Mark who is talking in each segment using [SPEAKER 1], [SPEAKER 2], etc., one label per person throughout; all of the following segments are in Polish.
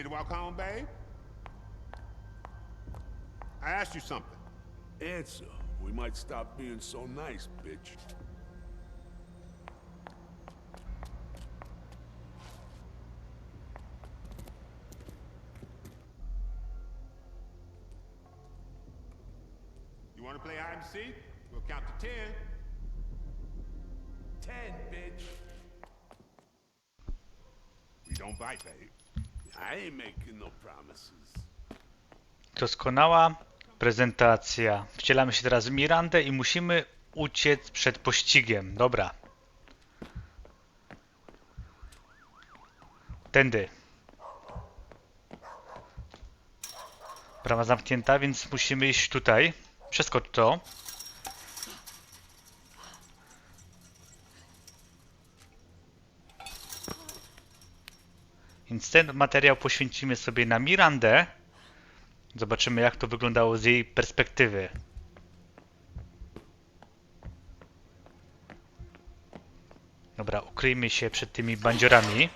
[SPEAKER 1] Need to walk home, babe? I asked you something.
[SPEAKER 2] Answer. We might stop being so nice, bitch.
[SPEAKER 1] You want to play hide and seek? We'll count to ten.
[SPEAKER 2] Ten, bitch.
[SPEAKER 1] We don't bite, babe.
[SPEAKER 3] Doskonała prezentacja. Wcielamy się teraz w Mirandę i musimy uciec przed pościgiem. Dobra. Tędy. Brama zamknięta, więc musimy iść tutaj. Przeskocz to. Więc ten materiał poświęcimy sobie na Mirandę. Zobaczymy, jak to wyglądało z jej perspektywy. Dobra, ukryjmy się przed tymi bandziorami.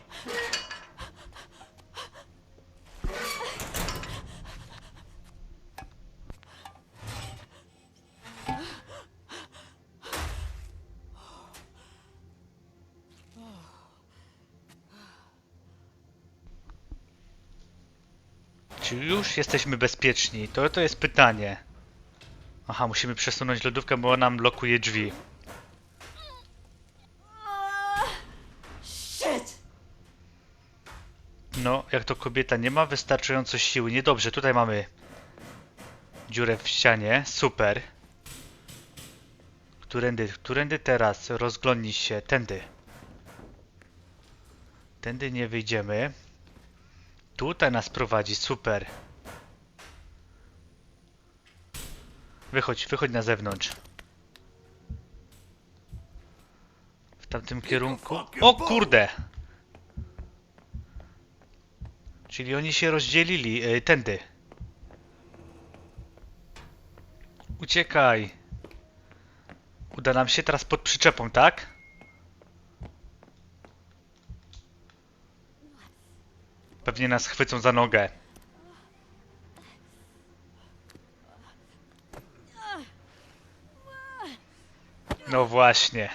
[SPEAKER 3] Czy już jesteśmy bezpieczni? To, to jest pytanie. Aha, musimy przesunąć lodówkę, bo ona nam blokuje drzwi. No, jak to kobieta nie ma wystarczająco siły. Niedobrze, tutaj mamy dziurę w ścianie. Super. Którędy, którędy teraz? Rozglądnij się. Tędy. Tędy nie wyjdziemy. Tutaj nas prowadzi. Super. Wychodź, wychodź na zewnątrz. W tamtym kierunku. O kurde! Czyli oni się rozdzielili. e, Tędy. Uciekaj. Uda nam się teraz pod przyczepą, tak? Pewnie nas chwycą za nogę. No właśnie.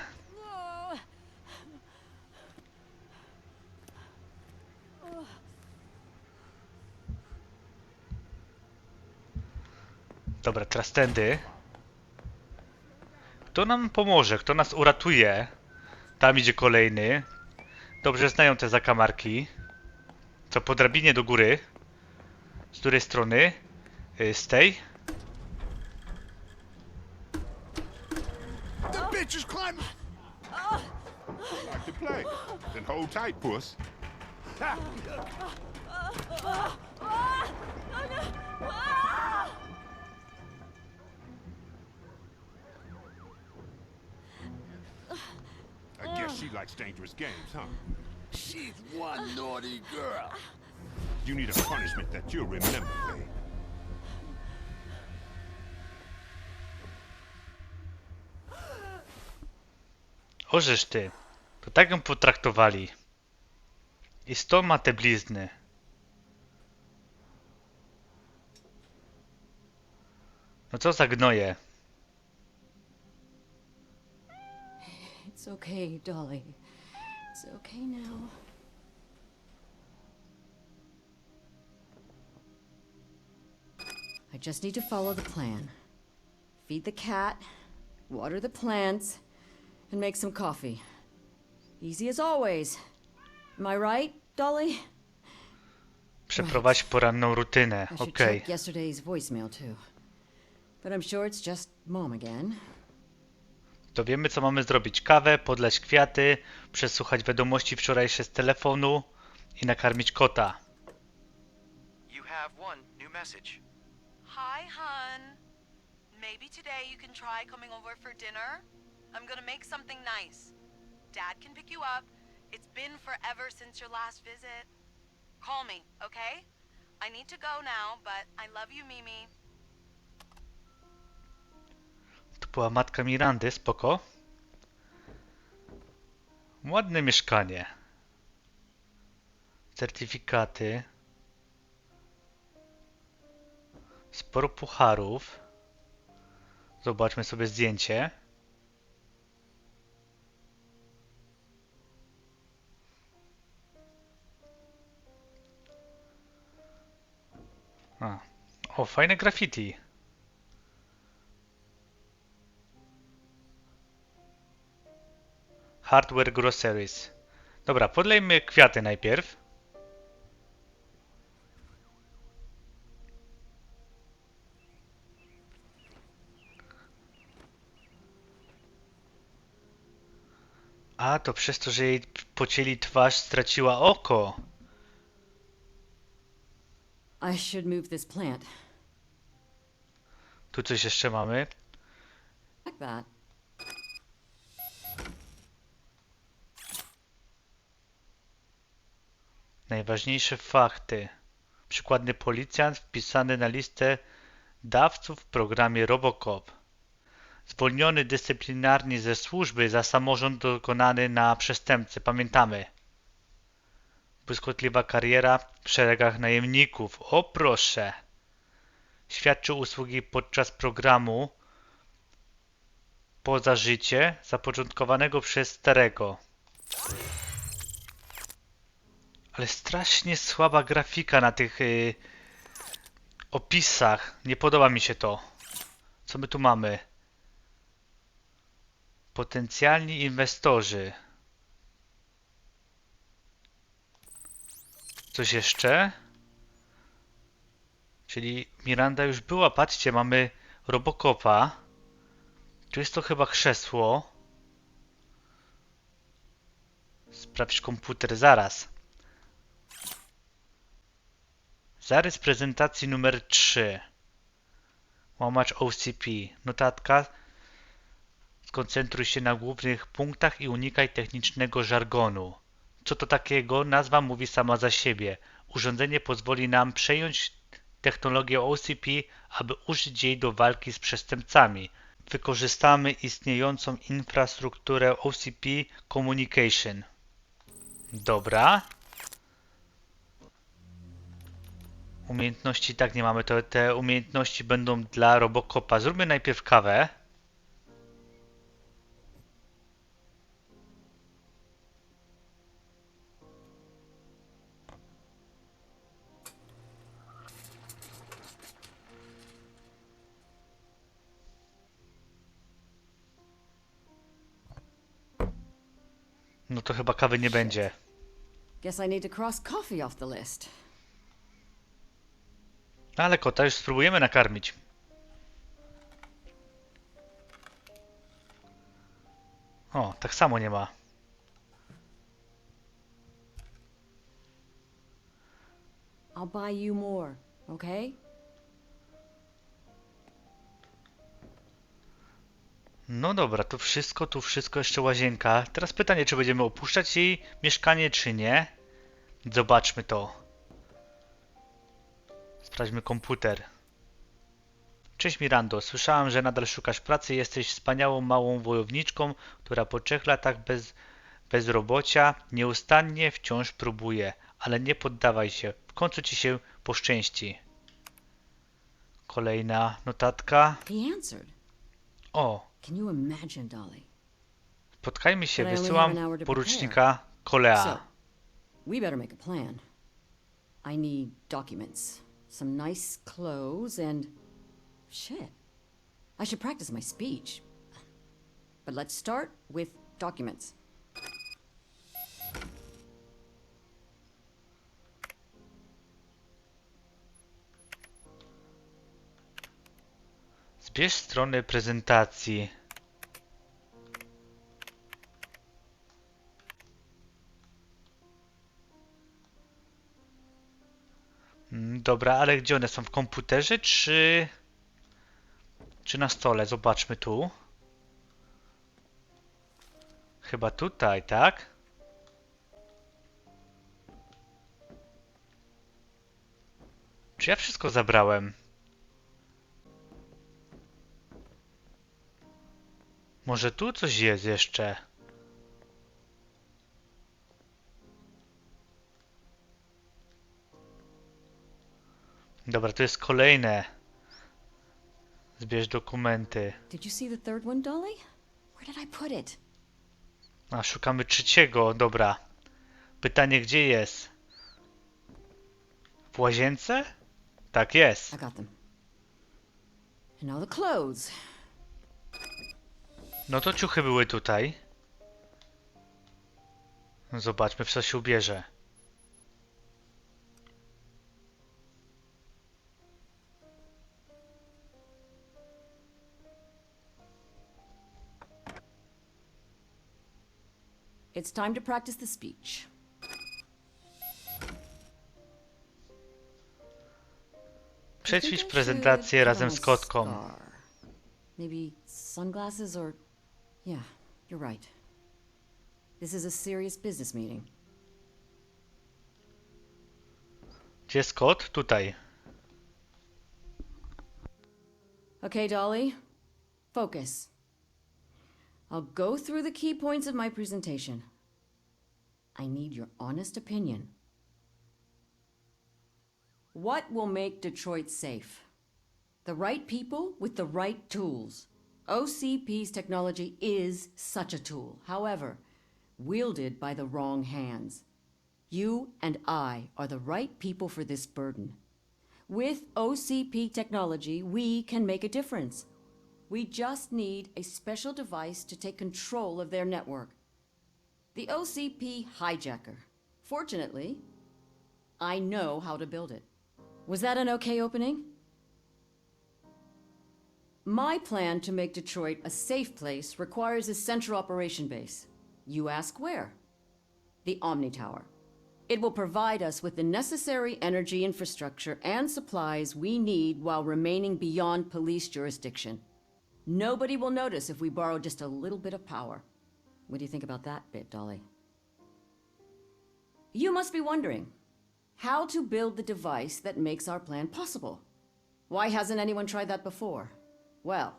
[SPEAKER 3] Dobra, teraz tędy. Kto nam pomoże? Kto nas uratuje? Tam idzie kolejny. Dobrze znają te zakamarki. Co, po drabinie do góry? Z której strony? Y, Z tej?
[SPEAKER 1] She likes dangerous games, huh?
[SPEAKER 2] She's one naughty girl.
[SPEAKER 1] You need a punishment that you'll remember.
[SPEAKER 3] Ożeż ty. To tak ją potraktowali. I stąd ma te blizny. No co za gnoje.
[SPEAKER 4] It's okay, Dolly. It's okay now. I just need to follow the plan. Feed the cat, water the plants, and make some coffee. Easy as always. Am I right, Dolly?
[SPEAKER 3] Przeprowadź poranną rutynę.
[SPEAKER 4] I should
[SPEAKER 3] Okej.
[SPEAKER 4] check yesterday's voicemail too. But I'm sure it's just mom again.
[SPEAKER 3] To wiemy co mamy zrobić. Kawę, podlać kwiaty, przesłuchać wiadomości wczorajsze z telefonu i nakarmić kota.
[SPEAKER 5] You have one new message.
[SPEAKER 6] Hi, hun. Maybe today you can try coming over for dinner? I'm gonna make something nice. Dad can pick you up. It's been forever since your last visit. Call me, okay? I need to go now, but I love you, Mimi.
[SPEAKER 3] Była matka Mirandy, spoko. Ładne mieszkanie. Certyfikaty. Sporo pucharów. Zobaczmy sobie zdjęcie. A. O, fajne graffiti. Hardware Groceries. Dobra, podlejmy kwiaty najpierw. A, to przez to, że jej pocięli twarz, straciła oko.
[SPEAKER 4] I should move this plant.
[SPEAKER 3] Tu coś jeszcze mamy.
[SPEAKER 4] Like that.
[SPEAKER 3] Najważniejsze fakty. Przykładny policjant wpisany na listę dawców w programie Robocop. Zwolniony dyscyplinarnie ze służby za samorząd dokonany na przestępcy. Pamiętamy. Błyskotliwa kariera w szeregach najemników. O proszę. Świadczył usługi podczas programu Poza życie zapoczątkowanego przez starego. Ale strasznie słaba grafika na tych y, opisach. Nie podoba mi się to. Co my tu mamy? Potencjalni inwestorzy. Coś jeszcze? Czyli Miranda już była. Patrzcie, mamy Robocopa. Tu jest to chyba krzesło. Sprawdź komputer zaraz. Zarys prezentacji numer 3. Łamacz OCP. Notatka. Skoncentruj się na głównych punktach i unikaj technicznego żargonu. Co to takiego? Nazwa mówi sama za siebie. Urządzenie pozwoli nam przejąć technologię OCP, aby użyć jej do walki z przestępcami. Wykorzystamy istniejącą infrastrukturę OCP Communication. Dobra. Umiejętności tak nie mamy, to te umiejętności będą dla Robocopa. Zróbmy najpierw kawę. No to chyba kawy nie będzie.
[SPEAKER 4] Guess I need to cross coffee off the list.
[SPEAKER 3] No ale kota już spróbujemy nakarmić. O, tak samo nie ma.
[SPEAKER 4] I'll buy you more, okay?
[SPEAKER 3] No dobra, tu wszystko, tu wszystko, jeszcze łazienka. Teraz pytanie, czy będziemy opuszczać jej mieszkanie, czy nie? Zobaczmy to. Sprawdźmy komputer. Cześć Mirando, słyszałam, że nadal szukasz pracy. Jesteś wspaniałą małą wojowniczką, która po trzech latach bez, bezrobocia nieustannie wciąż próbuje. Ale nie poddawaj się, w końcu ci się poszczęści. Kolejna notatka. O? Spotkajmy się, wysyłam porucznika Kolea.
[SPEAKER 4] I need documents, some nice clothes, and shit. I should practice my speech. But let's start with documents.
[SPEAKER 3] Zbierz strony prezentacji. Dobra, ale gdzie one są? W komputerze czy... Czy na stole? Zobaczmy tu. Chyba tutaj, tak? Czy ja wszystko zabrałem? Może tu coś jest jeszcze? Dobra, to jest kolejne Zbierz dokumenty.
[SPEAKER 4] Did you see the third one, Dolly? Where did I put it?
[SPEAKER 3] A, szukamy trzeciego, dobra. Pytanie, gdzie jest? W łazience? Tak jest.
[SPEAKER 4] I got them. And now the clothes.
[SPEAKER 3] No to ciuchy były tutaj. Zobaczmy, w co się ubierze.
[SPEAKER 4] It's time to practice the speech.
[SPEAKER 3] Przećwicz prezentację razem z kotką.
[SPEAKER 4] Maybe sunglasses or. Yeah, you're right. This is a serious business meeting.
[SPEAKER 3] Gdzie jest kot? Tutaj.
[SPEAKER 4] Okay, Dolly. Focus. I'll go through the key points of my presentation. I need your honest opinion. What will make Detroit safe? The right people with the right tools. OCP's technology is such a tool. However, wielded by the wrong hands. You and I are the right people for this burden. With OCP technology, we can make a difference. We just need a special device to take control of their network. The OCP hijacker. Fortunately, I know how to build it. Was that an okay opening? My plan to make Detroit a safe place requires a central operation base. You ask where? The Omni Tower. It will provide us with the necessary energy infrastructure and supplies we need while remaining beyond police jurisdiction. Nobody will notice if we borrow just a little bit of power. What do you think about that bit, Dolly? You must be wondering how to build the device that makes our plan possible. Why hasn't anyone tried that before? Well,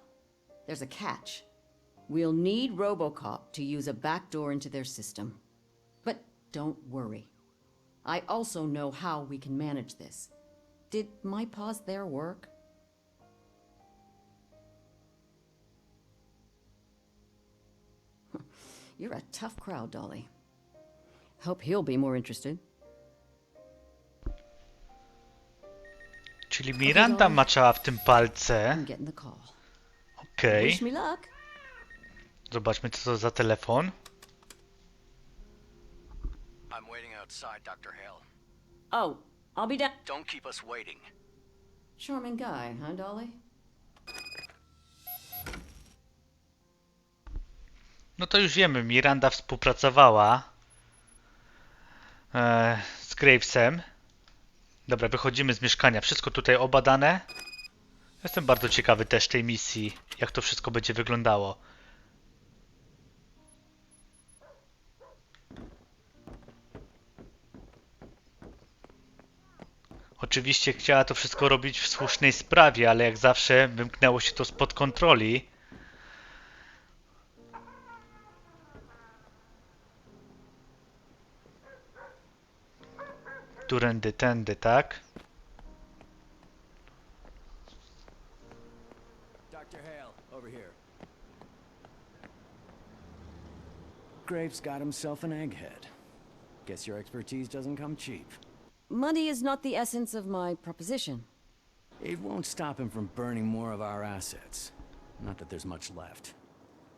[SPEAKER 4] there's a catch. We'll need Robocop to use a backdoor into their system. But don't worry. I also know how we can manage this. Did my pause there work? You're a tough crowd, Dolly. Hope he'll be more interested.
[SPEAKER 3] Czyli Miranda maczała w tym palce.
[SPEAKER 4] I'm getting the call.
[SPEAKER 3] Okej.
[SPEAKER 4] Wish me luck.
[SPEAKER 3] Zobaczmy, co to za telefon.
[SPEAKER 5] I'm waiting outside, Dr. Hale.
[SPEAKER 4] Oh, I'll be down.
[SPEAKER 5] Don't keep us waiting.
[SPEAKER 4] Charming guy, huh, Dolly?
[SPEAKER 3] No to już wiemy, Miranda współpracowała e, z Gravesem. Dobra, wychodzimy z mieszkania. Wszystko tutaj obadane. Jestem bardzo ciekawy też tej misji, jak to wszystko będzie wyglądało. Oczywiście chciała to wszystko robić w słusznej sprawie, ale jak zawsze wymknęło się to spod kontroli. Turędy, tędy, tak?
[SPEAKER 7] Dr. Hale, over here. Graves got himself an egghead. Guess your expertise doesn't come cheap.
[SPEAKER 4] Money is not the essence of my proposition.
[SPEAKER 7] It won't stop him from burning more of our assets. Not that there's much left.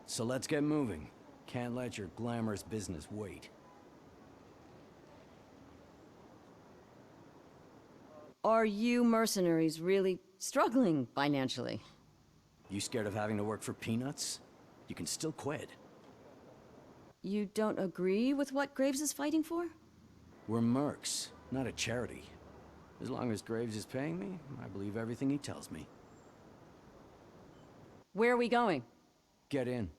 [SPEAKER 7] So let's get moving. Can't let your glamorous business wait.
[SPEAKER 4] Are you mercenaries really struggling financially?
[SPEAKER 7] You scared of having to work for peanuts? You can still quit.
[SPEAKER 4] You don't agree with what Graves is fighting for?
[SPEAKER 7] We're mercs, not a charity. As long as Graves is paying me, I believe everything he tells me.
[SPEAKER 4] Where are we going?
[SPEAKER 7] Get in.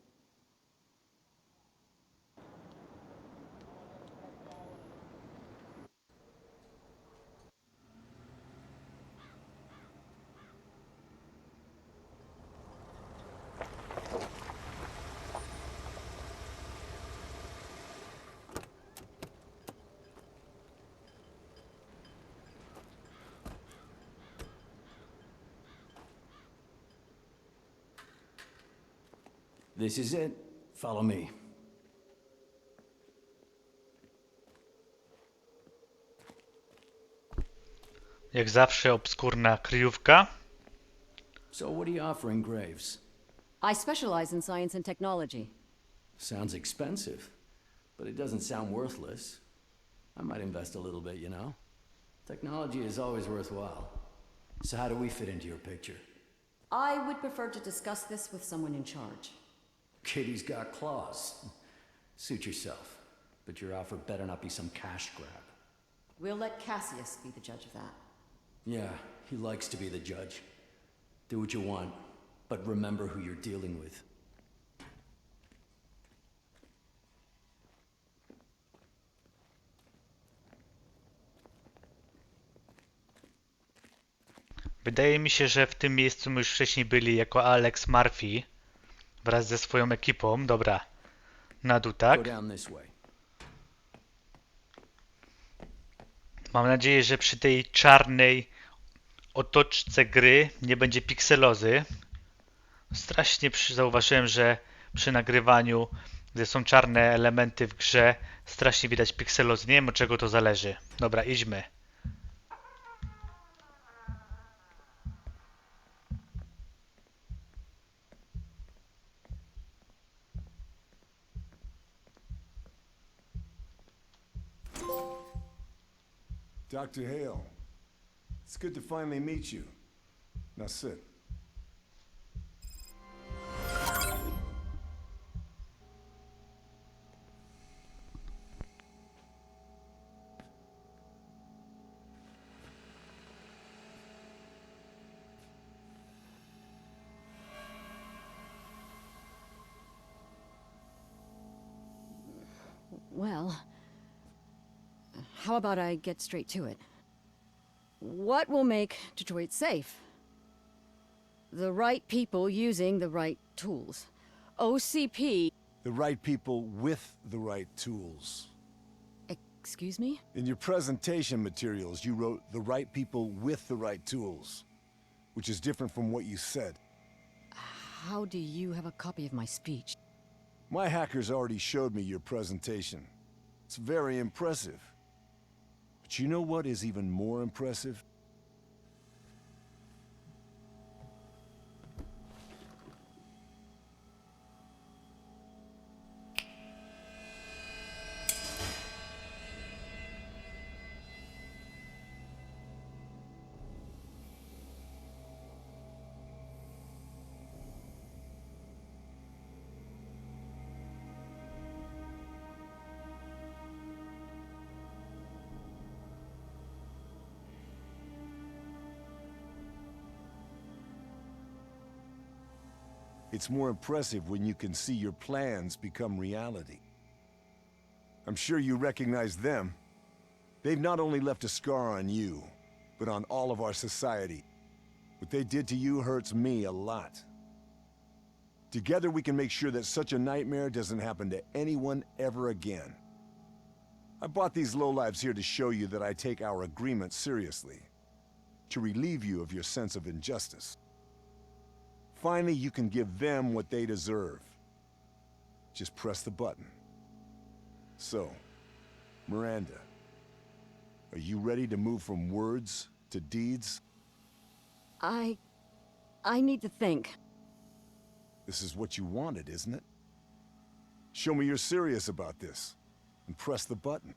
[SPEAKER 7] This is it. Follow me.
[SPEAKER 3] Jak zawsze obskurna kryjówka.
[SPEAKER 7] So, what are you offering, Graves?
[SPEAKER 4] I specialize in science and technology.
[SPEAKER 7] Sounds expensive, but it doesn't sound worthless. I might invest a little bit, you know? Technology is always worthwhile. So, how do we fit into your picture?
[SPEAKER 4] I would prefer to discuss this with someone in charge.
[SPEAKER 7] Kitty's got claws. Suit yourself. But your offer better not be some cash grab.
[SPEAKER 4] We'll let Cassius be the judge of that.
[SPEAKER 7] Yeah, he likes to be the judge. Do what you want, but remember who you're dealing with.
[SPEAKER 3] Wydaje mi się, że w tym miejscu my już wcześniej byli jako Alex Murphy wraz ze swoją ekipą. Dobra, na dół, tak? Mam nadzieję, że przy tej czarnej otoczce gry nie będzie pikselozy. Strasznie zauważyłem, że przy nagrywaniu, gdy są czarne elementy w grze, strasznie widać pikselozy. Nie wiem od czego to zależy. Dobra, idźmy.
[SPEAKER 8] Dr. Hale, it's good to finally meet you. Now sit.
[SPEAKER 4] How about I get straight to it? What will make Detroit safe? The right people using the right tools. OCP.
[SPEAKER 8] The right people with the right tools.
[SPEAKER 4] Excuse me?
[SPEAKER 8] In your presentation materials, you wrote the right people with the right tools, which is different from what you said.
[SPEAKER 4] How do you have a copy of my speech?
[SPEAKER 8] My hackers already showed me your presentation. It's very impressive. But you know what is even more impressive? It's more impressive when you can see your plans become reality. I'm sure you recognize them. They've not only left a scar on you, but on all of our society. What they did to you hurts me a lot. Together we can make sure that such a nightmare doesn't happen to anyone ever again. I brought these lowlives here to show you that I take our agreement seriously. To relieve you of your sense of injustice. Finally, you can give them what they deserve. Just press the button. So, Miranda, are you ready to move from words to deeds?
[SPEAKER 4] I. I need to think.
[SPEAKER 8] This is what you wanted, isn't it? Show me you're serious about this, and press the button.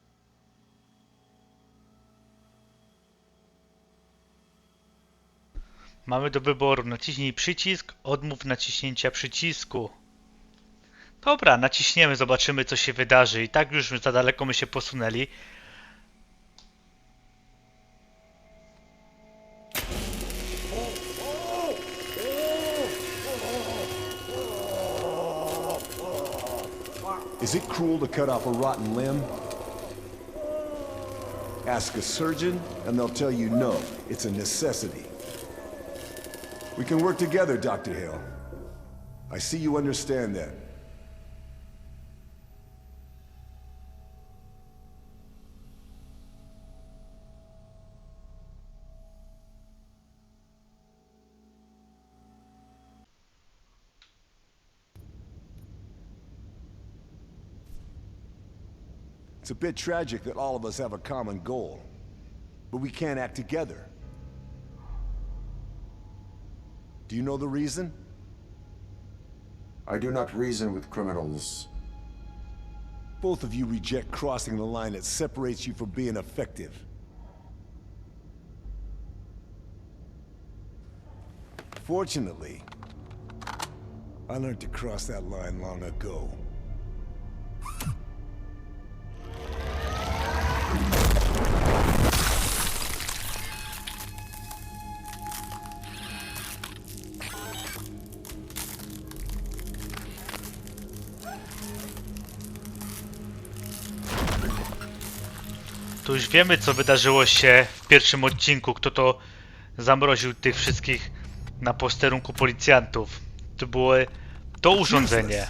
[SPEAKER 3] Mamy do wyboru naciśnij przycisk, odmów naciśnięcia przycisku. Dobra, naciśniemy, zobaczymy co się wydarzy. I tak już za daleko my się posunęli.
[SPEAKER 8] Is it cruel to cut off a rotten limb? Ask a surgeon, and they'll tell you no, it's a necessity. We can work together, Dr. Hale. I see you understand that. It's a bit tragic that all of us have a common goal, but we can't act together. Do you know the reason?
[SPEAKER 9] I do not reason with criminals.
[SPEAKER 8] Both of you reject crossing the line that separates you from being effective. Fortunately, I learned to cross that line long ago.
[SPEAKER 3] już wiemy, co wydarzyło się w pierwszym odcinku. Kto to zamroził tych wszystkich na posterunku policjantów. To było to urządzenie.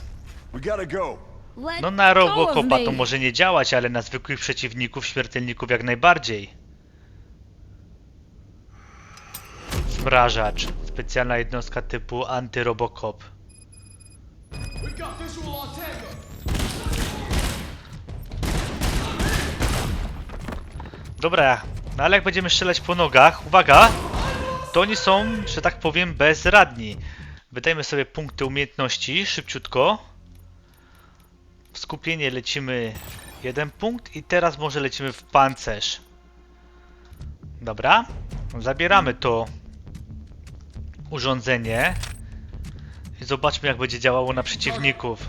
[SPEAKER 3] No na Robocopa to może nie działać, ale na zwykłych przeciwników, śmiertelników jak najbardziej. Zmrażacz. Specjalna jednostka typu anty-Robocop. Dobra, no ale jak będziemy strzelać po nogach, uwaga, to oni są, że tak powiem, bezradni. Wydajmy sobie punkty umiejętności szybciutko. W skupienie lecimy jeden punkt i teraz może lecimy w pancerz. Dobra, zabieramy to urządzenie i zobaczmy jak będzie działało na przeciwników.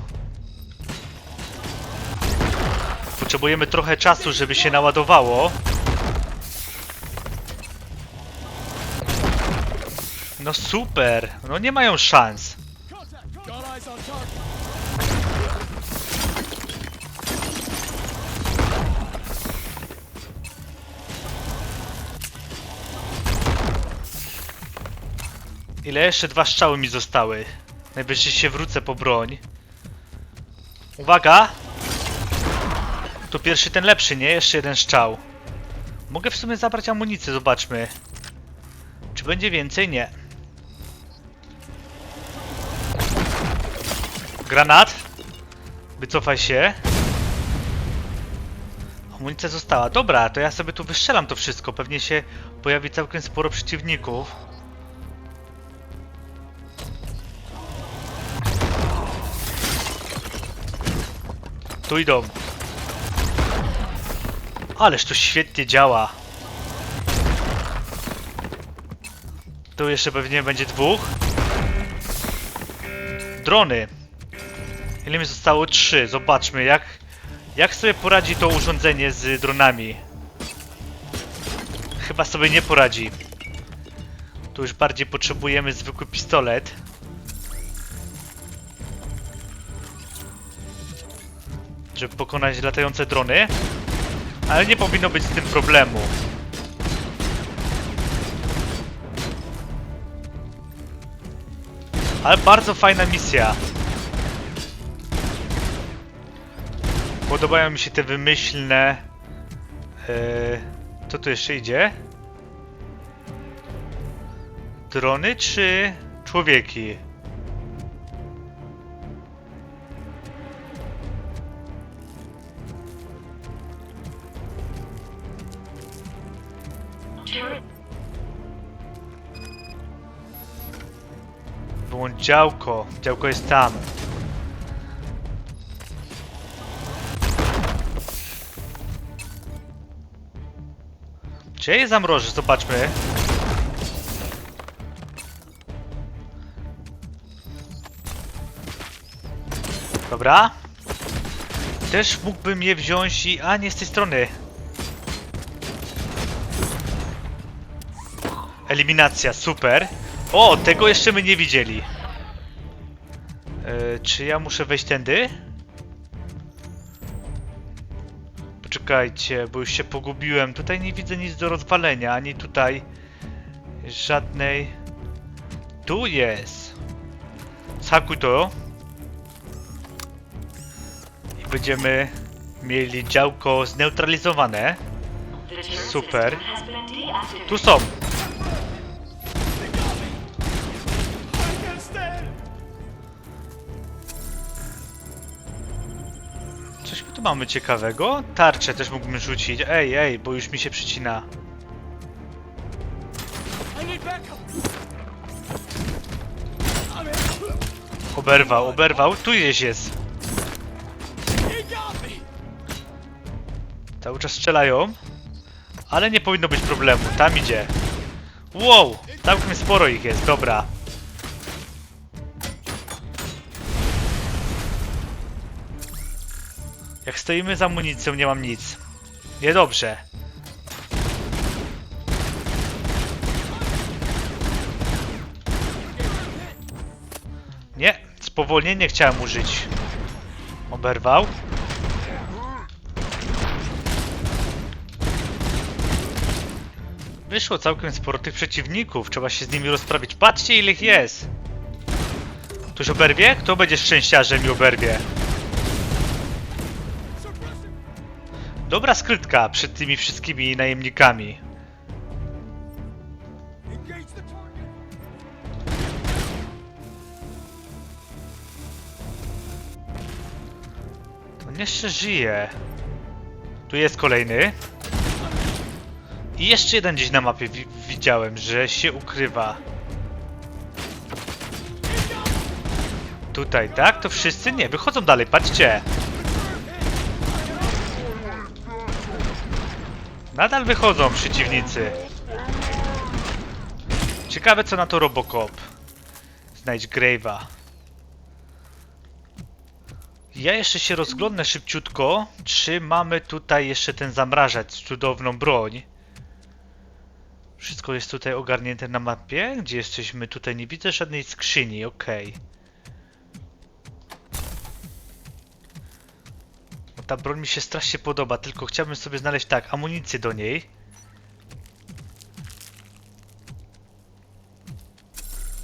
[SPEAKER 3] Potrzebujemy trochę czasu, żeby się naładowało. No super, no nie mają szans. Ile jeszcze dwa strzały mi zostały? Najwyżej się wrócę po broń. Uwaga! To pierwszy ten lepszy, nie? Jeszcze jeden strzał. Mogę w sumie zabrać amunicję, zobaczmy. Czy będzie więcej? Nie. Granat. Wycofaj się. Amunicja została. Dobra, to ja sobie tu wystrzelam to wszystko. Pewnie się pojawi całkiem sporo przeciwników. Tu idą. Ależ to świetnie działa. Tu jeszcze pewnie będzie dwóch. Drony. Ile mi zostało? Trzy. Zobaczmy jak, jak sobie poradzi to urządzenie z dronami. Chyba sobie nie poradzi. Tu już bardziej potrzebujemy zwykły pistolet. Żeby pokonać latające drony. Ale nie powinno być z tym problemu. Ale bardzo fajna misja. Podobają mi się te wymyślne... Yy, co tu jeszcze idzie? Drony czy człowieki? Działko. Działko jest tam. Czy je zamrożę? Zobaczmy. Dobra. Też mógłbym je wziąć i... A, nie z tej strony. Eliminacja, super. O, tego jeszcze my nie widzieli. Czy ja muszę wejść tędy? Poczekajcie, bo już się pogubiłem. Tutaj nie widzę nic do rozwalenia, ani tutaj żadnej... Tu jest! Zhakuj to. I będziemy mieli działko zneutralizowane. Super. Tu są! Tu mamy ciekawego? Tarczę też mógłbym rzucić. Ej, ej, bo już mi się przycina. Oberwał, oberwał. Tu gdzieś jest. Cały czas strzelają. Ale nie powinno być problemu. Tam idzie. Wow! Całkiem sporo ich jest, dobra. Jak stoimy za amunicją, nie mam nic. Niedobrze. Nie, spowolnienie chciałem użyć. Oberwał. Wyszło całkiem sporo tych przeciwników, trzeba się z nimi rozprawić. Patrzcie ile ich jest! Ktoś oberwie? Kto będzie szczęściarzem i oberwie? Dobra skrytka przed tymi wszystkimi najemnikami. On jeszcze żyje. Tu jest kolejny. I jeszcze jeden gdzieś na mapie wi widziałem, że się ukrywa. Tutaj, tak? To wszyscy? Nie, wychodzą dalej, patrzcie. Nadal wychodzą przeciwnicy. Ciekawe co na to Robocop. Znajdź Grave'a. Ja jeszcze się rozglądnę szybciutko, czy mamy tutaj jeszcze ten zamrażacz, cudowną broń. Wszystko jest tutaj ogarnięte na mapie. Gdzie jesteśmy? Tutaj nie widzę żadnej skrzyni, okej. No ta broń mi się strasznie podoba, tylko chciałbym sobie znaleźć tak, amunicję do niej.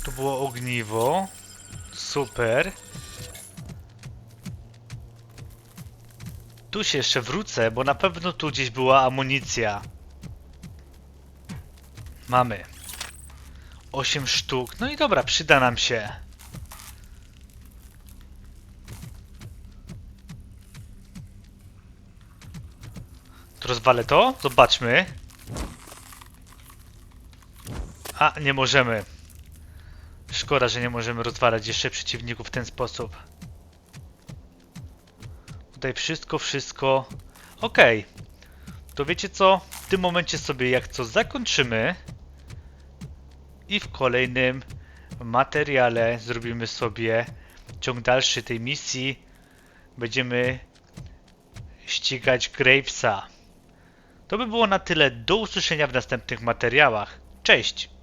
[SPEAKER 3] Tu było ogniwo. Super. Tu się jeszcze wrócę, bo na pewno tu gdzieś była amunicja. Mamy. 8 sztuk. No i dobra, przyda nam się. Rozwalę to? Zobaczmy. A, nie możemy. Szkoda, że nie możemy rozwalać jeszcze przeciwników w ten sposób. Tutaj wszystko, wszystko. Okej. To wiecie co? W tym momencie sobie jak co zakończymy. I w kolejnym materiale zrobimy sobie ciąg dalszy tej misji. Będziemy ścigać Gravesa. To by było na tyle. Do usłyszenia w następnych materiałach. Cześć!